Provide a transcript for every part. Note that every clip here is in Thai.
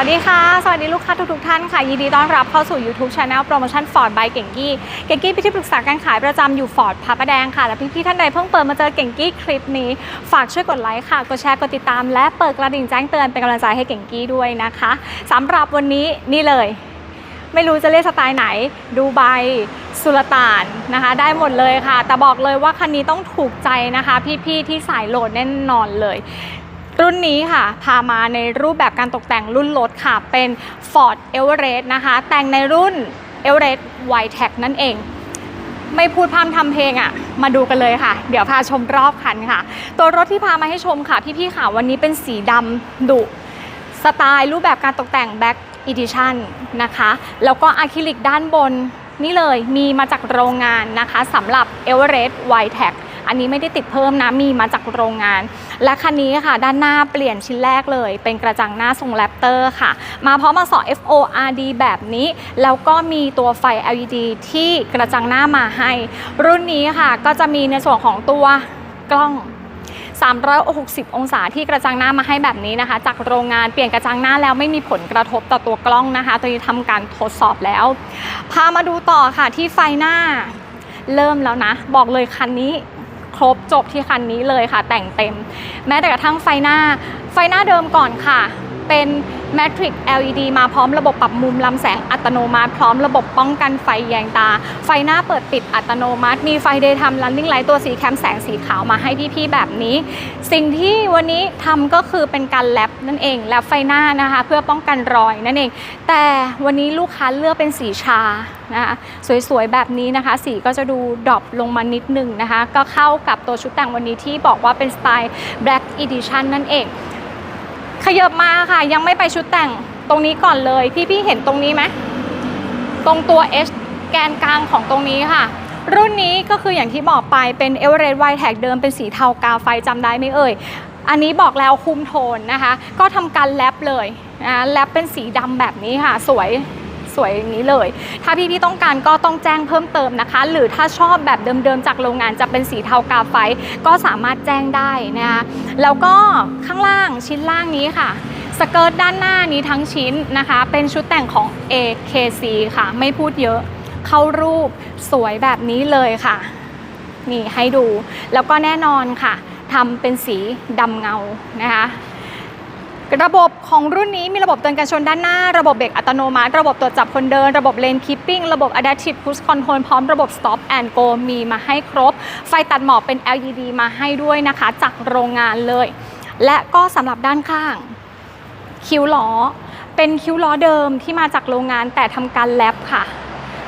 วัสดีค่ะ สวัสดีลูกค้าทุกๆท่านค่ะ ยินดีต้อนรับเข้าสู่ YouTube Channel โปรโมชั่น Ford by เก่งกี้ เก่งกี้เป็นที่ปรึกษาการขายประจำอยู่ Ford พระประแดงค่ะ และพี่ๆท่านใดเพิ่งเปิดมาเจอเก่งกี้คลิปนี้ ฝากช่วยกดไลค์ค่ะ กดแชร์กดติดตาม และเปิดกระดิ่งแจ้งเตือนเป็นกำลังใจให้เก่งกี้ด้วยนะคะสำหรับวันนี้นี่เลย ไม่รู้จะเรียกสไตล์ไหน ดูไบสุลต่านนะคะ ได้หมดเลยค่ะ แต่บอกเลยว่าคันนี้ต้องถูกใจนะคะ พี่ๆที่สายโหลดแน่นอนเลย รุ่นนี้ค่ะ พามาในรูปแบบการตกแต่งรุ่นรถค่ะ เป็น Ford Everest นะคะ แต่งในรุ่น Everest w i t e c นั่นเอง ไม่พูดพร่ำทำเพลงอะ่ะ มาดูกันเลยค่ะ เดี๋ยวพาชมรอบคันค่ะ ตัวรถที่พามาให้ชมค่ะ พี่ๆค่ะ วันนี้เป็นสีดำดุสไตล์รูปแบบการตกแต่ง Back Edition นะคะ แล้วก็อะคริลิกด้านบนนี่เลยมีมาจากโรงงานนะคะสำหรับ Everest w i t e c อันนี้ไม่ได้ติดเพิ่มนะมีมาจากโรงงาน และคันนี้ค่ะ ด้านหน้าเปลี่ยนชิ้นแรกเลย เป็นกระจังหน้าทรงแรปเตอร์ค่ะ มาพร้อมมาสอ FORD แบบนี้ แล้วก็มีตัวไฟ LED ที่กระจังหน้ามาให้ รุ่นนี้ค่ะก็จะมีในส่วนของตัวกล้อง360 องศาที่กระจังหน้ามาให้แบบนี้นะคะ จากโรงงานเปลี่ยนกระจังหน้าแล้วไม่มีผลกระทบต่อตัวกล้องนะคะ ตัวนี้ทำการทดสอบแล้ว พามาดูต่อค่ะที่ไฟหน้า เริ่มแล้วนะ บอกเลยคันนี้ ครบจบที่คันนี้เลยค่ะ แต่งเต็ม แม้แต่กระทั่งไฟหน้า ไฟหน้าเดิมก่อนค่ะ เป็น Matrix LED มาพร้อมระบบปรับมุมลำแสงอัตโนมัติ พร้อมระบบป้องกันไฟแยงตา ไฟหน้าเปิดปิดอัตโนมัติ มีไฟ Daytime Running Light ตัวสีแคมแสงสีขาวมาให้พี่ๆแบบนี้ สิ่งที่วันนี้ทำก็คือเป็นการแลบนั่นเองแลบไฟหน้านะคะเพื่อป้องกันรอยนั่นเอง แต่วันนี้ลูกค้าเลือกเป็นสีชานะคะสวยๆแบบนี้นะคะ สีก็จะดูดรอปลงมานิดนึงนะคะ ก็เข้ากับตัวชุดแต่งวันนี้ที่บอกว่าเป็นสไตล์ Black Edition นั่นเอง ขยับมาค่ะ ยังไม่ไปชุดแต่งตรงนี้ก่อนเลยพี่พี่เห็นตรงนี้ไหมตรงตัว S แกนกลางของตรงนี้ค่ะ รุ่นนี้ก็คืออย่างที่บอกไปเป็น Everest White Tag เดิมเป็นสีเทากาไฟจำได้ไหมเอ่ย อันนี้บอกแล้วคุมโทนนะคะ ก็ทำการแรปเลยนะแรปเป็นสีดำแบบนี้ค่ะ สวย สวยอย่างนี้เลย ถ้าพี่ๆต้องการก็ต้องแจ้งเพิ่มเติมนะคะ หรือถ้าชอบแบบเดิมๆจากโรงงานจะเป็นสีเทากาไฟ ก็สามารถแจ้งได้นะคะแล้วก็ข้างล่างชิ้นล่างนี้ค่ะสเกิร์ตด้านหน้านี้ทั้งชิ้นนะคะ เป็นชุดแต่งของ AKC ค่ะ ไม่พูดเยอะเข้ารูปสวยแบบนี้เลยค่ะ นี่ให้ดู แล้วก็แน่นอนค่ะทำเป็นสีดำเงานะคะ ระบบของรุ่นนี้มีระบบเตือนการชนด้านหน้า ระบบเบรกอัตโนมัติ ระบบตรวจจับคนเดิน ระบบเลนคีปปิ้งระบบ Adaptive Cruise Control พร้อมระบบ Stop and Go มีมาให้ครบ ไฟตัดหมอกเป็น LED มาให้ด้วยนะคะ จากโรงงานเลย และก็สำหรับด้านข้าง คิ้วล้อ เป็นคิ้วล้อเดิมที่มาจากโรงงานแต่ทำการแลบค่ะ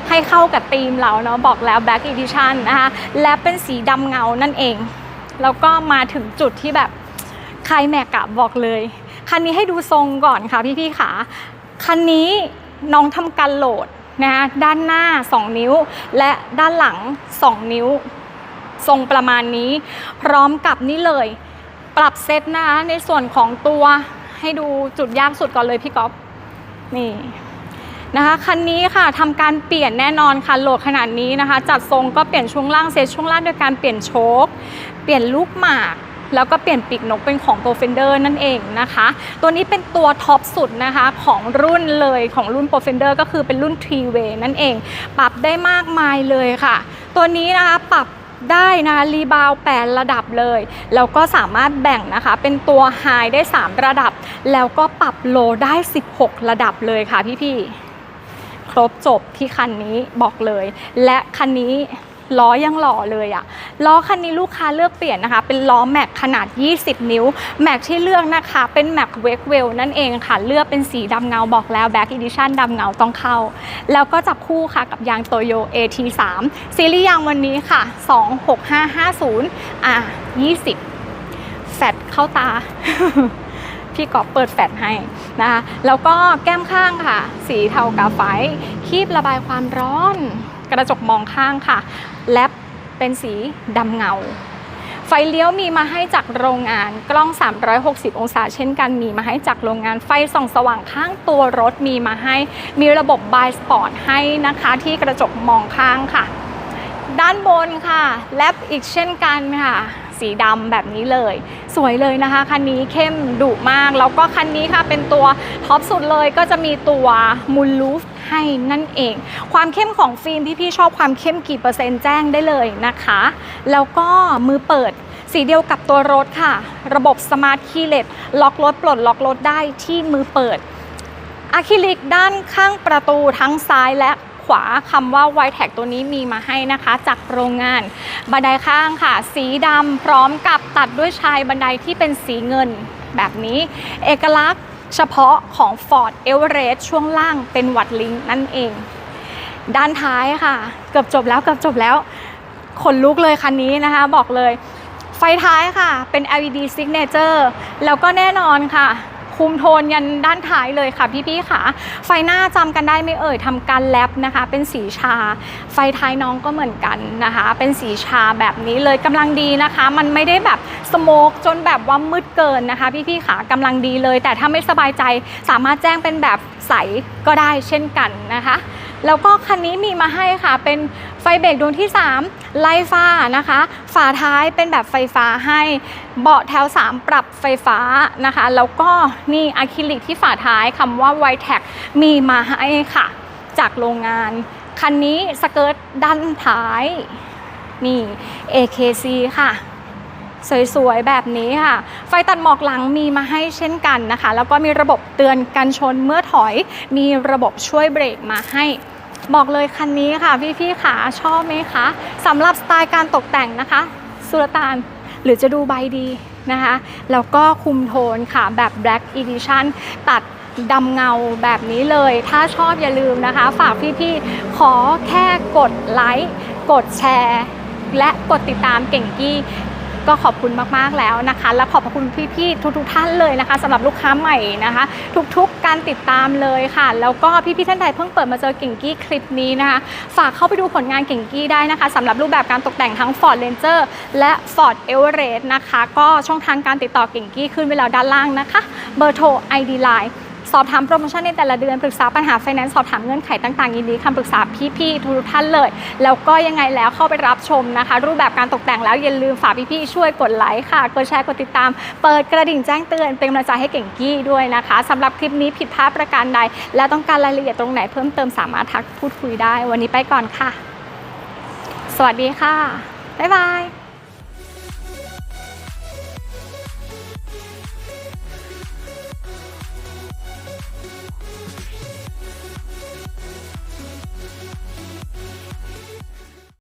ให้เข้ากับธีมเราเนาะบอกแล้ว Black Edition นะคะแลบเป็นสีดำเงานั่นเอง แล้วก็มาถึงจุดที่แบบใครแม็กอะบอกเลย คันนี้ให้ดูทรงก่อนค่ะพี่ๆขาคันนี้น้องทำการโหลดนะคะด้านหน้า 2 นิ้ว และด้านหลัง 2 นิ้ว ทรงประมาณนี้ พร้อมกับนี่เลย ปรับเซตนะคะในส่วนของตัวให้ดูจุดยากสุดก่อนเลยพี่ก๊อฟนี่นะคะคันนี้ค่ะทำการเปลี่ยนแน่นอนค่ะโหลดขนาดนี้นะคะ จัดทรงก็เปลี่ยนช่วงล่างเซตช่วงล่างโดยการเปลี่ยนโชคเปลี่ยนลูกหมาก แล้วก็เปลี่ยนปีกนกเป็นของตัวเฟนเดอร์นั่นเองนะคะ ตัวนี้เป็นตัวท็อปสุดนะคะของรุ่นเลยของรุ่นโปรเฟนเดอร์ก็คือเป็นรุ่น t r w a y นั่นเอง ปรับได้มากมายเลยค่ะ ตัวนี้นะคะปรับได้นะคะรีบาวแปดระดับเลย แล้วก็สามารถแบ่งนะคะเป็นตัวไฮได้ 3 ระดับ แล้วก็ปรับโลได้ 16 ระดับเลยค่ะพี่ๆครบจบที่คันนี้บอกเลย และคันนี้ ล้อยังหล่อเลยอะล้อคันนี้ลูกค้าเลือกเปลี่ยนนะคะ เป็นล้อแม็กขนาด 20 นิ้ว แม็กที่เลือกนะคะ เป็นแม็กเวกเวลนั่นเองค่ะ เลือกเป็นสีดำเงาบอกแล้วแบ็กอีดิชั่นดำเงาต้องเข้า แล้วก็จับคู่ค่ะกับยางโตโย AT3 ซีรีส์ยางวันนี้ค่ะ 26550 อะ 20 แฟดเข้าตาพี่กอบเปิดแฟลชให้นะคะ แล้วก็แก้มข้างค่ะ สีเทากาไฟคีบระบายความร้อน กระจกมองข้างค่ะ แลปเป็นสีดำเงา ไฟเลี้ยวมีมาให้จากโรงงานกล้อง 360 องศา เช่นกันมีมาให้จากโรงงานไฟส่องสว่างข้างตัวรถมีมาให้ มีระบบบายสปอร์ตให้นะคะที่กระจกมองข้างค่ะ ด้านบนค่ะแลปอีกเช่นกันค่ะสสีดำแบบนี้เลย สวยเลยนะคะคันนี้เข้มดุมาก แล้วก็คันนี้ค่ะเป็นตัวท็อปสุดเลยก็จะมีตัวมูลลูฟ ให้นั่นเอง ความเข้มของฟิล์มพี่ๆชอบความเข้มกี่เปอร์เซ็นต์แจ้งได้เลยนะคะ แล้วก็มือเปิดสีเดียวกับตัวรถค่ะ ระบบสมาร์ทคีย์เลสล็อกรถปลดล็อกรถได้ที่มือเปิดอะคริลิกด้านข้างประตูทั้งซ้ายและขวาคำว่า y t e c ตัวนี้มีมาให้นะคะ จากโรงงาน บันไดข้างค่ะ สีดำพร้อมกับตัดด้วยชายบันไดที่เป็นสีเงินแบบนี้ เอกลักษณ์ เฉพาะของ Ford Everest ช่วงล่างเป็นวัดลิงนั่นเอง ด้านท้ายค่ะ เกือบจบแล้วเกือบจบแล้วขนลุกเลยคันนี้นะคะ บอกเลย ไฟท้ายค่ะเป็น LED signature แล้วก็แน่นอนค่ะ คุมโทนยันด้านท้ายเลยค่ะพี่ๆค่ะ ไฟหน้าจำกันได้ไม่เอ่ยทำการแลบนะคะ เป็นสีชา ไฟท้ายน้องก็เหมือนกันนะคะ เป็นสีชาแบบนี้เลยกำลังดีนะคะ มันไม่ได้แบบสโมกจนแบบว่ามืดเกินนะคะ พี่ๆค่ะกำลังดีเลย แต่ถ้าไม่สบายใจสามารถแจ้งเป็นแบบใสก็ได้เช่นกันนะคะ แล้วก็คันนี้มีมาให้ค่ะ เป็นไฟเบรกดวงที่ 3 ไล่ฟ้านะคะ ฝาท้ายเป็นแบบไฟฟ้าให้ เบาะแถว 3 ปรับไฟฟ้านะคะ แล้วก็นี่อะคริลิกที่ฝาท้ายคำว่า y t e c มีมาให้ค่ะ จากโรงงาน คันนี้สเกิร์ตด้านท้าย นี่ AKC ค่ะ สวยๆ แบบนี้ค่ะ ไฟตัดหมอกหลังมีมาให้เช่นกันนะคะ แล้วก็มีระบบเตือนกันชนเมื่อถอย มีระบบช่วยเบรกมาให้บอกเลยคันนี้ค่ะ พี่ๆขาชอบไหมคะสำหรับสไตล์การตกแต่งนะคะ สุลต่านหรือจะดูใบดีนะคะ แล้วก็คุมโทนค่ะแบบ Black Edition ตัดดำเงาแบบนี้เลย ถ้าชอบอย่าลืมนะคะ ฝากพี่ๆ ขอแค่กดไลค์ กดแชร์ และกดติดตามเก่งกี้ ก็ขอบคุณมากๆแล้วนะคะ และขอบพระคุณพี่ๆทุกๆท่านเลยนะคะสำหรับลูกค้าใหม่นะคะ ทุกๆการติดตามเลยค่ะ แล้วก็พี่ๆท่านใดเพิ่งเปิดมาเจอเก่งกี้คลิปนี้นะคะ ฝากเข้าไปดูผลงานเก่งกี้ได้นะคะสำหรับรูปแบบการตกแต่งทั้ง Ford Ranger และ Ford Everest นะคะ ก็ช่องทางการติดต่อเก่งกี้ขึ้นไว้แล้วด้านล่างนะคะ เบอร์โทร ID Line สอบถามโปรโมชั่นในแต่ละเดือนปรึกษาปัญหาไฟแนนซ์สอบถามเงื่อนไขต่างๆยินดีคำปรึกษาพี่ๆทุกท่านเลย แล้วก็ยังไงแล้วเข้าไปรับชมนะคะ รูปแบบการตกแต่งแล้วอย่าลืมฝากพี่ๆช่วยกดไลค์ค่ะกดแชร์กดติดตาม เปิดกระดิ่งแจ้งเตือนเป็นกำลังใจให้เก่งกี้ด้วยนะคะสำหรับคลิปนี้ผิดพลาดประการใด และต้องการรายละเอียดตรงไหนเพิ่มเติมสามารถทักพูดคุยได้ วันนี้ไปก่อนค่ะ สวัสดีค่ะบ๊ายบาย